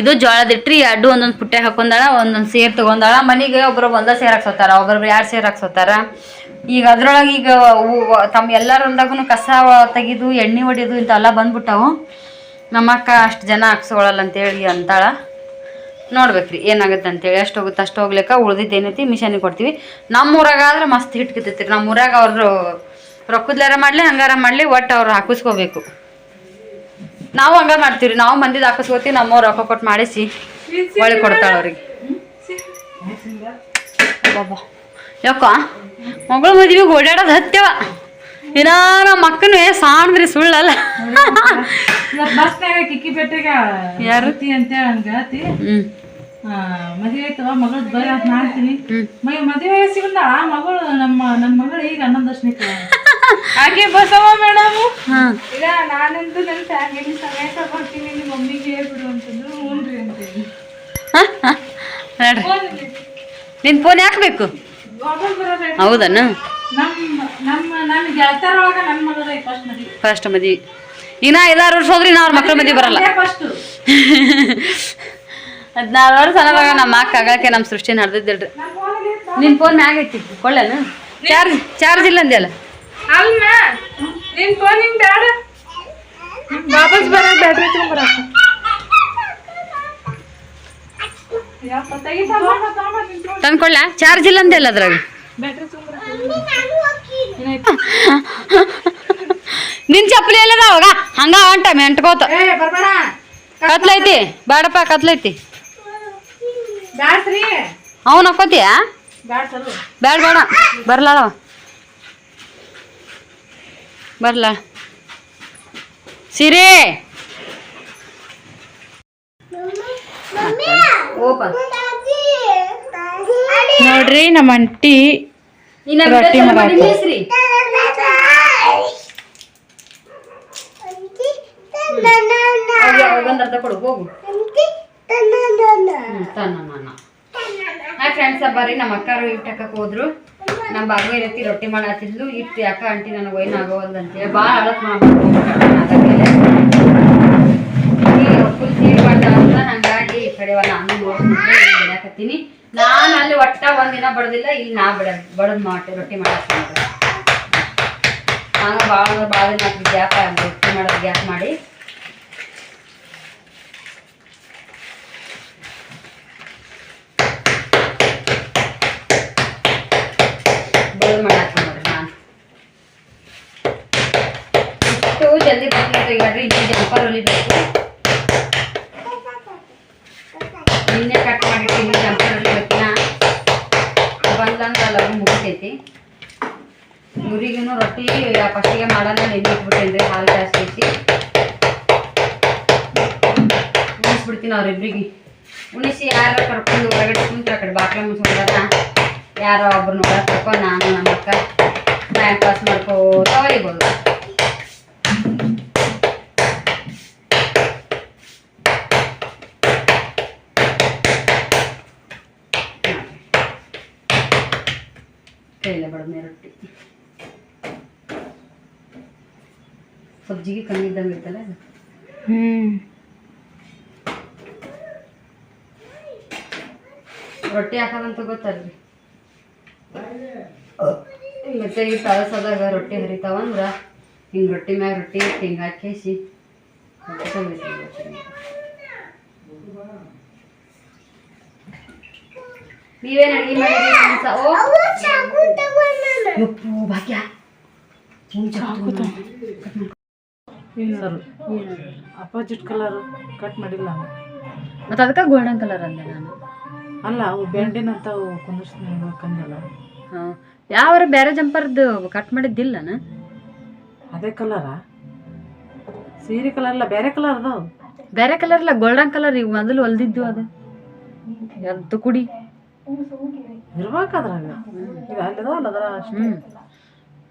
S1: ಇದು ಜೋಳದ ಇಟ್ರಿ, ಎರಡು ಒಂದೊಂದು ಪುಟ್ಟೆ ಹಾಕೊಂಡಾಳ, ಒಂದೊಂದು ಸೇರ್ ತಗೊಂಡಾಳ. ಮನೆಗೆ ಒಬ್ರು ಒಂದೇ ಸೇರ್ ಹಾಕ್ಸೋತಾರ ಒಬ್ಬರು ಎರಡು ಸೇರ್ ಹಾಕ್ಸೋತಾರ. ಈಗ ಅದ್ರೊಳಗೆ ಈಗ ತಮ್ಮ ಎಲ್ಲರೊಂದಾಗೂ ಕಸ ತೆಗೆದು, ಎಣ್ಣೆ ಹೊಡಿಯೋದು ಇಂಥವೆಲ್ಲ ಬಂದ್ಬಿಟ್ಟವು. ನಮ್ಮ ಅಕ್ಕ ಅಷ್ಟು ಜನ ಹಾಕ್ಸ್ಕೊಳಲ್ಲ ಅಂತೇಳಿ ಅಂತಾಳ. ನೋಡ್ಬೇಕ್ರಿ, ಏನಾಗುತ್ತೆ ಅಂತೇಳಿ. ಅಷ್ಟು ಹೋಗುತ್ತೆ ಅಷ್ಟು ಹೋಗ್ಲಿಕ್ಕ ಉಳ್ದಿದ್ದು ಏನೈತಿ, ಮಿಷನಿಗೆ ಕೊಡ್ತೀವಿ. ನಮ್ಮ ಊರಾಗ ಆದ್ರೆ ಮಸ್ತ್ ಹಿಟ್ ಕಿತ್ತೈತಿ ನಮ್ಮ ಊರಾಗ ಅವರು ರೊಕ್ಕದ್ಲಾರ ಮಾಡಲಿ, ಹಂಗಾರ ಮಾಡಲಿ, ಒಟ್ಟು ಅವ್ರು ಹಾಕಿಸ್ಕೋಬೇಕು. ನಾವು ಹಂಗ ಮಾಡ್ತೀವಿ ನಾವು ಮಂದಿದ್ ಹಾಕಿಸ್ಕೋತೀವಿ ನಮ್ಮ ರೊಕ್ಕ ಕೊಟ್ಟು ಮಾಡಿಸಿ ಒಳ್ಳೆ ಕೊಡ್ತಾಳೆ ಅವ್ರಿಗೆ. ಬಾಬಾ. ಯಾಕ ಮಗಳ ಮದುವೆಗೆ ಓಡಾಡೋದು ಹತ್ತೇವ ಏನಾರ ನಮ್ಮ ಅಕ್ಕನೂ ಸಾಣ್ದ್ರಿ ಸುಳ್ಳಲ್ಲ. ಯಾರು?
S2: ಅಂತ ಹಂಗತಿ
S1: ಹ್ಮ್.
S2: ಮದುವೆ ಆಯ್ತವ ಮಗಳ ಬರ ಅಂತ ಮಾಡ್ತೀನಿ ಮದುವೆ ವಯಸ್ಸಿಗೆ ಆ ಮಗಳು ನಮ್ಮ ನನ್ನ ಮಗಳು ಈಗ ಹನ್ನೊಂದು ವರ್ಷಕ್ಕೆ *laughs* ಹಾಗೆ ಬಸವ ಮೇಡಮ್ ಈಗ ನಾನಂತೂ ನನ್ನ ಫ್ಯಾಮಿಲಿ ಸಮೇತ ಬರ್ತೀನಿ ನಿಮ್ಮ ಮಮ್ಮಿಗೆ ಹೇಳ್ಬಿಡು ಅಂತಂದ್ರು ಹ್ಞೂನ್ರಿ ಅಂತೇಳಿ.
S1: ನೋಡ್ರಿ ನಿನ್ ಫೋನ್ ಯಾಕೆ ಬೇಕು
S2: ವಾಪಸ್
S1: ಹೌದನ?
S2: ನಮ್ಮ ನಮ್ಮ ನನ್ನ ಗೆಳತರೊಳಗ ನನ್ನ ಮಗದ ಫಸ್ಟ್ ಮದಿ
S1: ಫಸ್ಟ್ ಮದ್ವಿ. ಇನ್ನ ಐದಾರು ವರ್ಷ ಹೋದ್ರಿ ನಾ ಅವ್ರ ಮಕ್ಳ ಮದುವೆ ಬರಲ್ಲ.
S2: ಫಸ್ಟ್ *laughs*
S1: ಹದಿನಾರು ವರ್ಷ ಅನ್ನೋವಾಗ ನಮ್ಮ ಅಕ್ಕ ಆಗಕ್ಕೆ ನಮ್ಮ ಸೃಷ್ಟಿ ನಡೆದಿದ್ದಿಲ್ರಿ. ನಿನ್ ಫೋನ್ ಮ್ಯಾಗ ಐತಿ ಕೊಳ್ಳೇನು? ಚಾರ್ಜ್ ಚಾರ್ಜ್ ಇಲ್ಲ ಅಂದ್ಯಲ್ಲ?
S2: ಅಲ್ಲ ನಿನ್ ಫೋನ್ ನಿಂಗ್ ಬೇಡ ವಾಪಸ್ ಬರೋ ಬ್ಯಾಟ್ರಿ phone.
S1: ತಂದ್ಕೊಳ್ಳ ಚಾರ್ಜ್ ಇಲ್ಲ ಅಂದ್ಯಲ್ಲ ಅದ್ರಾಗ? ನಿನ್ ಚಪ್ಪಲಿ ಎಲ್ಲದ ಅವಾಗ ಹಂಗ ಹೊಂಟ ಮೆಂಟ್ಕೋತ ಕತ್ಲೈತಿ ಬೇಡಪ್ಪ ಕತ್ಲೈತಿ. ಅವ್ನು ಹಾಕೋತಿಯಾ? ಬೇಡ ಬೇಡ. ಬರ್ಲ ಬರ್ಲ. ಸಿರಿ.
S2: ನೋಡ್ರಿ ನಮ್ಮ ಅಂಟಿ ರೊಟ್ಟಿ
S1: ಅರ್ಧ ಕೊಡು ಹೋಗು. ಹ್ಮ್, ತನ್ನ ನನ್ನ ಹಾ ಫ್ರೆಂಡ್ಸ್ ಬರ್ರಿ ನಮ್ಮ ಅಕ್ಕಾರು ಹಿಟ್ಟು ಹಾಕಕ್ ಹೋದ್ರು. ನಮ್ಮ ಏನೈತಿ ರೊಟ್ಟಿ ಮಾಡತ್ತಿದ್ಲು ಹಿಟ್ಟು ಯಾಕ ಆಂಟಿ ನನಗೆ ಒಯ್ನ ಆಗೋವಲ್ದು ಅಂತೇಳಿ ಭಾಳ ಅಳತ್ ಮಾಡ್ಬೇಕು ಫುಲ್ ಮಾಡ್ತಾರಂತ ಹಂಗಾಗಿ ಈ ಕಡೆ ಒಂದು ನಾನು ನೋಡ್ಕೊಂಡು ಬಿಡಾಕತ್ತೀನಿ ನಾನು ಅಲ್ಲಿ ಒಟ್ಟ ಒಂದಿನ ಬಡದಿಲ್ಲ ಇಲ್ಲಿ ನಾ ಬಡ ಬಡದ್ ಮಾಡಿ ರೊಟ್ಟಿ ಮಾಡತ್ತೀನಿ ನಾನು ಭಾಳ ಭಾಳ ದಿನ ರೊಟ್ಟಿ ಮಾಡೋದು ಗ್ಯಾಪ್ ಮಾಡಿ ಬಡದ್ ಮಾಡಾಕ್ತೀನಿ ನೋಡ್ರಿ ನಾನು ಇಷ್ಟು ಜಲ್ದಿ ಬರ್ತೀನಿ ತೆಗಿಯಾಡ್ರಿ ಇಲ್ಲಿ ಜಂಪರ್ ಹೊಲಿಬೇಕು ನಿನ್ನೆ ಕಟ್ ಮಾಡಿರ್ತೀನಿ ಜಂಪರ್ ಹೊಲಿಬೇಕಿನ ಬಂದಂದ್ರೆ ಲಗು ಮುಗಿತೈತಿ. ಗುರಿಗೂ ರೊಟ್ಟಿ ಫಸ್ಟಿಗೆ ಮಾಡೋಣ ನೆನ್ಬಿಟ್ಬಿಟ್ಟೇನ್ರಿ ಹಾಲು ಜಾಸ್ತಿ ಐತಿ. ಉಣಿಸ್ಬಿಡ್ತೀನಿ ಅವ್ರಿಬ್ರಿಗೆ. ಉಣಿಸಿ, ಯಾರು ಕರ್ಕೊಂಡು ಹೊರಗಡೆ ಕುಂತ್ರ ಆ ಕಡೆ ಬಾಕ್ಲ ಮುಚ್ಕೊಂಡಾರ, ಯಾರೋ ಒಬ್ರು ನೋಡಕ್ ಕರ್ಕೊಂಡು ನಾನು ನಮ್ಮ ಅಕ್ಕ ಟೈಮ್ ಪಾಸ್ ಮಾಡ್ಕೋತ ಹೊಲಿಬೋದು ಕೈಲ ಬಡನೆ ರೊಟ್ಟಿ ಸಬ್ಜಿಗೆ ಕಮ್ಮಿ ಇದ್ದಂಗೆ ಇರ್ತಲ್ಲ ಅದು
S2: ಹ್ಮ್
S1: ರೊಟ್ಟಿ ಹಾಕೋದಂತ ಗೊತ್ತಲ್ರಿ ಮತ್ತೆ ಈ ತಳಸದಾಗ ರೊಟ್ಟಿ ಹರಿತಾವಂದ್ರ ಹಿಂಗೆ ರೊಟ್ಟಿ ಮ್ಯಾಗ ರೊಟ್ಟಿ ಇಟ್ಟು ಹಿಂಗೆ ಹಾಕೇಸಿ ರೊಟ್ಟಿ ತಂದಿರ್ತೀನಿ ರೊಟ್ಟಿ ಮ್ಯಾಗ. ನೀವೇನ್ ಅಡಿಗೆ ಮಾಡಿದ್ರಿ ಅನ್ಸ ಓ. ಯಪ್ಪು ಭಾಗ್ಯ.
S2: ಅಪೋಸಿಟ್ ಕಲರ್ ಕಟ್ ಮಾಡಿಲ್ಲ ನಾನು.
S1: ಮತ್ತೆ ಅದಕ್ಕೆ ಗೋಲ್ಡನ್ ಕಲರ್ ಅಂದೆ ನಾನು.
S2: ಅಲ್ಲ ಅವು ಬೆಂಡಿನಂತ ಅವು ಕುಂದಿಸ್ತೀನಿ ಯಾವ
S1: ಹಾಂ. ಯಾವಾರ ಬೇರೆ ಜಂಪರ್ದು ಕಟ್ ಮಾಡಿದ್ದಿಲ್ಲ
S2: ಅದೇ ಕಲರಾ ಸೀರೆ ಕಲರ್ ಅಲ್ಲ ಬೇರೆ ಕಲರ್ ಅದಾವ.
S1: ಬೇರೆ ಕಲರ್ ಇಲ್ಲ ಗೋಲ್ಡನ್ ಕಲರ್ ಈಗ ಮೊದಲು ಹೊಲ್ದಿದ್ದು ಅದು. ಎಂತ ಕುಡಿ.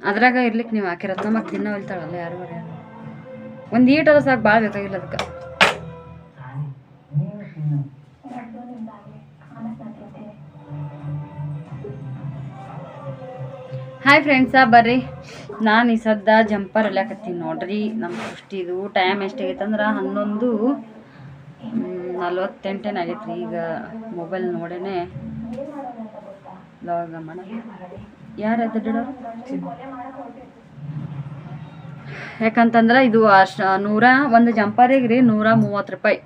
S2: ಅದ್ರಾಗ
S1: ಇರ್ಲಿಕ್ಕೆ ನೀವು ಹಾಕಿ ಮತ್ತೆ ತಿನ್ನ ಹೊಲ್ತಾಳಲ್ಲ ಯಾರು ಒಂದ್ ಒಂದು ಅದ ಸಾಕು ಭಾಳ ಬೇಕಾಗಿಲ್ಲ ಅದಕ್ಕೆ ಹಾಯ್ ಫ್ರೆಂಡ್ಸ ಬರ್ರಿ. ನಾನು ಈ ಸದ್ದ ಜಂಪರ್ ಹಾಕತ್ತೀನಿ ನೋಡ್ರಿ. ನಮ್ಮ ಇದು ಟೈಮ್ ಎಷ್ಟಾಗೈತೆ ಅಂದ್ರೆ ಹನ್ನೊಂದು ನಲ್ವತ್ತೆಂಟೇನು ಆಗೈತೆ ರೀ ಈಗ ಮೊಬೈಲ್ ನೋಡೇನೆ. ಮಾಡ ಯಾರು ಯಾಕಂತಂದ್ರೆ ಇದು ಅಷ್ಟ ನೂರ ಒಂದು ಜಂಪರಿಗೆ ರೀ ನೂರ ಮೂವತ್ತು ರೂಪಾಯಿ.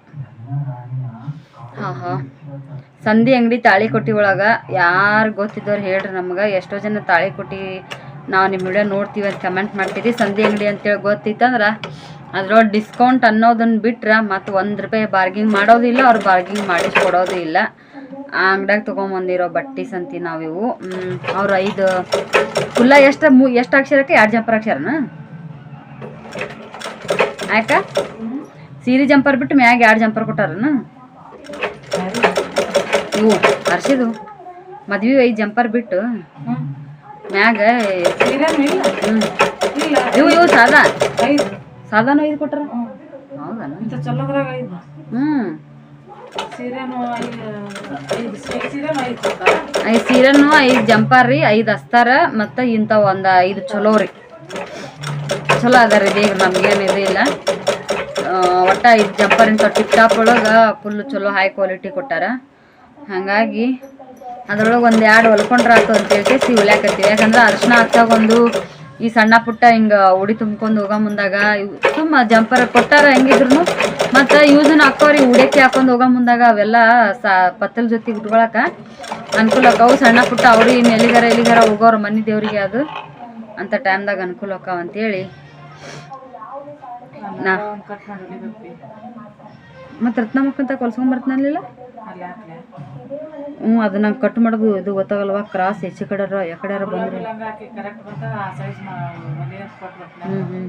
S1: ಹಾಂ ಹಾಂ. ಸಂಧಿ ಅಂಗಡಿ ತಾಳಿಕೊಟ್ಟಿ ಒಳಗೆ ಯಾರು ಗೊತ್ತಿದ್ದವ್ರು ಹೇಳ್ರಿ ನಮ್ಗೆ. ಎಷ್ಟೋ ಜನ ತಾಳಿಕೊಟ್ಟಿ ನಾವು ನಿಮ್ಮ ವಿಡಿಯೋ ನೋಡ್ತೀವಿ ಅಂತ ಕಮೆಂಟ್ ಮಾಡ್ತೀರಿ. ಸಂಧಿ ಅಂಗಡಿ ಅಂತೇಳಿ ಗೊತ್ತಿತ್ತಂದ್ರೆ ಅದ್ರೊಳಗೆ ಡಿಸ್ಕೌಂಟ್ ಅನ್ನೋದನ್ನ ಬಿಟ್ರೆ ಮತ್ತು ಒಂದು ರೂಪಾಯಿ ಬಾರ್ಗಿಂಗ್ ಮಾಡೋದಿಲ್ಲ, ಅವ್ರು ಬಾರ್ಗಿಂಗ್ ಮಾಡಿಸ್ಕೊಡೋದು ಇಲ್ಲ. ಆ ಅಂಗಡ್ಯಾಗ ತೊಗೊಂಬಂದಿರೋ ಬಟ್ಟೆ ಸಂತಿ ನಾವಿವು. ಅವ್ರು ಐದು ಫುಲ್ಲ ಎಷ್ಟು ಮೂ ಎಷ್ಟು ಅಕ್ಷರಕ್ಕೆ? ಎರಡು ಜಂಪರ್ ಅಕ್ಷರನ? ಯಾಕ ಸೀರೆ ಜಂಪರ್ ಬಿಟ್ಟು ಮ್ಯಾಗ ಎರಡು ಜಂಪರ್ ಕೊಟ್ಟಾರನ? ಇವು ಹರ್ಸಿದು ಮದ್ವೆ ಐದು ಜಂಪರ್ ಬಿಟ್ಟು ಮ್ಯಾಗ ಇವು ಇವು ಸಾದಾ? ಸಾದಾನು ಐದು ಕೊಟ್ಟಾರ? ಹೌದನ?
S2: ಹ್ಞೂ ಐದು ಸೀರೆನೂ ಐದು
S1: ಜಂಪಾರ್ ರೀ, ಐದು ಅಸ್ತಾರ ಮತ್ತು ಇಂಥವು ಒಂದು ಐದು ಚಲೋ ರೀ. ಚಲೋ ಅದ ರೀ ಬೇಗ ನಮ್ಗೇನು ಇದು ಇಲ್ಲ. ಒಟ್ಟು ಐದು ಜಂಪರ್ ಇಂಥ ಟಿಪ್ ಟಾಪ್ ಒಳಗೆ ಫುಲ್ ಚಲೋ ಹೈ ಕ್ವಾಲಿಟಿ ಕೊಟ್ಟಾರ. ಹಾಗಾಗಿ ಅದ್ರೊಳಗೆ ಒಂದು ಎರಡು ಹೊಲ್ಕೊಂಡ್ರೆ ಆತು ಅಂತ ಹೇಳ್ಕೇಸಿ ಹೊಲ್ಯಾಕತ್ತೀವಿ ಯಾಕಂದ್ರೆ ಅರ್ಶಿನ ಹಚ್ಚಾಗ ಒಂದು ಈ ಸಣ್ಣ ಪುಟ್ಟ ಹಿಂಗ ಉಡಿ ತುಂಬ್ಕೊಂಡು ಹೋಗೋ ಮುಂದಾಗ ಸುಮ್ಮ ಜಂಪರ್ ಕೊಟ್ಟಾರ ಹೆಂಗಿದ್ರು ಮತ್ತು ಯೂಸನ್ ಹಾಕೋರಿ ಉಡಕ್ಕೆ ಹಾಕೊಂಡು ಹೋಗೋ ಮುಂದಾಗ ಅವೆಲ್ಲ ಸಾ ಪತ್ತಲ್ ಜೊತೆ ಉಟ್ಕೊಳಕ ಅನುಕೂಲ ಅಕ್ಕವು ಸಣ್ಣ ಪುಟ್ಟ ಅವ್ರಿ ಇನ್ನು ಎಲ್ಲಿಗಾರ ಎಲ್ಲಿಗಾರ ಹೋಗೋರು ಮನೆ ದೇವ್ರಿಗೆ ಅದು ಅಂತ ಟೈಮ್ದಾಗ ಅನುಕೂಲ ಆಕಾವ ಅಂತೇಳಿ. ನಾ ಮತ್ತು ರತ್ನಮ್ಮಕ್ಕಂತ ಕೊಲ್ಸ್ಕೊಂಬರ್ತನಲ್ಲ
S2: ಅಲ್ಲಿ ಹಾಕ್ಲೆ
S1: ಹ್ಞೂ ಅದು ನಂಗೆ ಕಟ್ ಮಾಡೋದು ಇದು ಗೊತ್ತಾಗಲ್ವಾ? ಕ್ರಾಸ್ ಹೆಚ್ಚು ಕಡೆರ ಯಾಕಡೆಯಾರ ಬಂದ್ರೆ. ಹ್ಞೂ ಹ್ಞೂ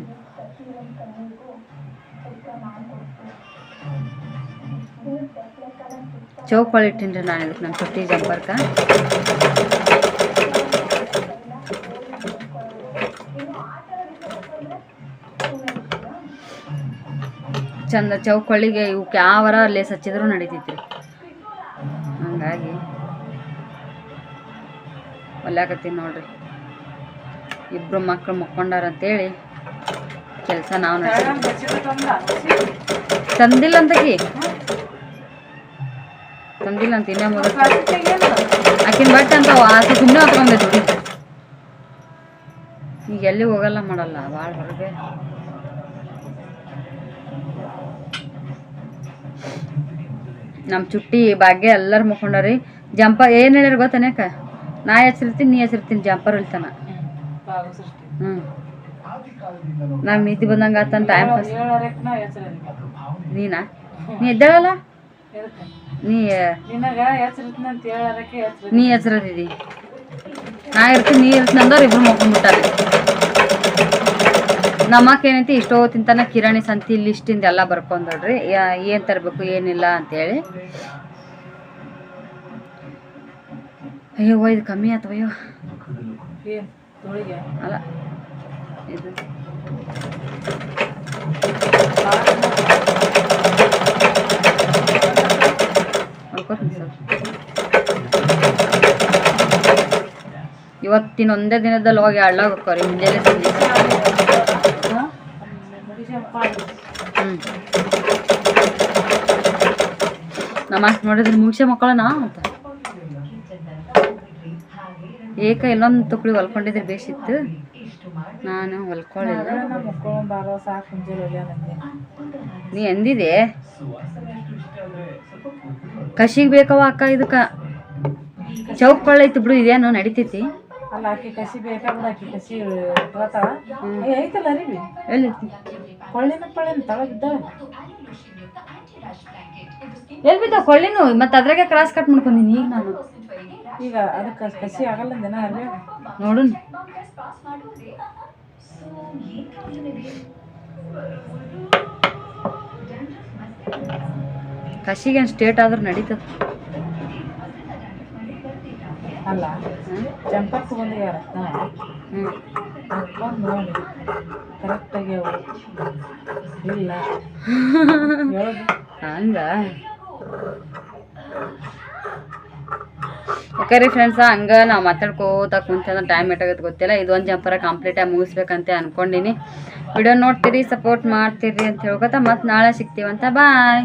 S1: ಚೌಕ್ ಇಟ್ಟಿನ್ರಿ ನಾನು ಇದಕ್ಕೆ ನಮ್ಮ ತೊಟ್ಟಿ ಜಂಪರ್ಕ ಚಂದ ಚೌಕೊಳ್ಳಿಗೆ ಇವಕ್ಕೆ ಯಾವರ ಲೇಸ್ ಹಚ್ಚಿದ್ರು ನಡೀತೈತ್ರಿ. ಹಂಗಾಗಿ ಹೊಲ್ಯಾಕತ್ತೀನಿ ನೋಡ್ರಿ. ಇಬ್ರು ಮಕ್ಳು ಮುಕ್ಕೊಂಡಾರ ಅಂತೇಳಿ ಕೆಲಸ ನಾವು ತಂದಿಲ್ಲ ಅಂತಕಿ ತಂದಿಲ್ಲ ಅಂತ ಇನ್ನೇ ಮೊದಲು ಆಕಿನ ಬಟ್ಟೆ ಅಂತ ಆಸೆ ಸುಮ್ಮನೆ ಹೊತ್ಕೊಂಡೈತಿ ಈಗ ಎಲ್ಲಿ ಹೋಗಲ್ಲ ಮಾಡಲ್ಲ ಭಾಳ ಹೊರಗೆ. ನಮ್ಮ ಚುಟ್ಟಿ, ಭಾಗ್ಯ ಎಲ್ಲರೂ ಮುಖಂಡರಿ ಜಂಪ ಏನು ಹೇಳ್ಯಾರ ಗೊತ್ತನೇಕ ನಾ ಹೆಸರಿರ್ತೀನಿ, ನೀ ಹೆಸರಿರ್ತೀನಿ, ಜಂಪರ್ ಇಳ್ತಾನ ಹ್ಞೂ ನಾನು ನಿದ್ದೆ ಬಂದಂಗೆ ಆತನ ಟೈಮ್ ಪಾಸ್ ನೀನಾ? ನೀ ಎದ್ದೇಳಲ್ಲ? ನೀ ನೀ ಹೆಸರದಿದಿ ನಾ ಇರ್ತೀನಿ ನೀ ಇರ್ತೀನಿ ಅಂದ್ರೆ ಇಬ್ರು ಮಕ್ಕೊಂಡ್ಬಿಟ್ಟಾರೆ ನಮ್ಮಕ್ಕ ಏನೈತಿ ಇಷ್ಟೋ ತಿಂತಾನ ಕಿರಾಣಿ ಸಂತಿ ಲಿಸ್ಟಿಂದ ಎಲ್ಲ ಬರ್ಕೊಂಡೋಡ್ರಿ ಏನು ತರಬೇಕು, ಏನಿಲ್ಲ ಅಂತೇಳಿ. ಅಯ್ಯೋ, ಇದು ಕಮ್ಮಿ ಆಯ್ತು ಅಯ್ಯೋ. ಅಲ್ಲ. ಇದು. ಇವತ್ತಿನ ಒಂದೇ ದಿನದಲ್ಲಿ ಹೋಗಿ ಹಳ್ಳಾಗ ಹೋಗ್ರಿ ಮುಂಜಾನೆ ಅಷ್ಟು ನೋಡಿದ್ರೆ ಮುಗಿಸೆ ಮಕ್ಕಳನ ಅಂತ. ಏಕ ಇನ್ನೊಂದು ತುಕ್ಳಿ ಹೊಲ್ಕೊಂಡಿದ್ರೆ ಬೇಸಿತ್ತು ನಾನು ಹೊಲ್ಕೊಳ್ಳಿಲ್ಲ ನೀ ಎಂದಿದೆ ಕಸಿಗೆ ಬೇಕವ ಅಕ್ಕ ಇದಕ್ಕ? ಚೌಕ್ ಕೊಳ್ಳೈತಿ ಬಿಡು ಇದೇನು ನಡಿತೈತಿ.
S2: ಅಲ್ಲ ಆಕೆ ಕಸಿ ಬೇಕಾ ಬಿಡ ಆಕಿ ಕಸಿ ಇಟ್ಕೊತಾಳ ಕೊಳ್ಳಿನ ಪಳ್ಳಿನ ತಳಗ ಇದ್ದಾವ
S1: ಎಲ್ಲಿ ಬಿದ್ದಾವ ಕೊಳ್ಳಿನು? ಮತ್ತೆ ಅದ್ರಾಗೆ ಕ್ರಾಸ್ ಕಟ್ ಮಾಡ್ಕೊಂಡಿನಿ ಈಗ ನಾನು.
S2: ಈಗ ಅದಕ್ಕೆ ಕಸಿ ಆಗಲ್ಲ ದಿನ ಅರಿವಿ
S1: ನೋಡು ಕಸಿಗೆ ಸ್ಟೇಟ್ ಆದ್ರೂ ನಡೀತದ.
S2: ಅಲ್ಲ ಜಂಪರ್
S1: ರತ್ನ
S2: ಹಾಕೊಂಡು ನೋಡಿ. ಕರೆಕ್ಟಾಗಿ ಅವು ಇಲ್ಲ. *laughs*
S1: ಹಂಗ? ಓಕೆ ರೀ ಫ್ರೆಂಡ್ಸ ಹಂಗ ನಾವು ಮಾತಾಡ್ಕೋತ ಕುಂತ ಟೈಮ್ ಎಷ್ಟಾಗತ್ತೆ ಗೊತ್ತಿಲ್ಲ. ಇದೊಂದು ಜಂಪರ ಕಂಪ್ಲೀಟಾಗಿ ಮುಗಿಸ್ಬೇಕಂತ ಅನ್ಕೊಂಡಿನಿ. ವಿಡಿಯೋ ನೋಡ್ತೀರಿ ಸಪೋರ್ಟ್ ಮಾಡ್ತೀರಿ ಅಂತ ಹೇಳ್ಕೊತ ಮತ್ತೆ ನಾಳೆ ಸಿಗ್ತೀವಂತ. ಬಾಯ್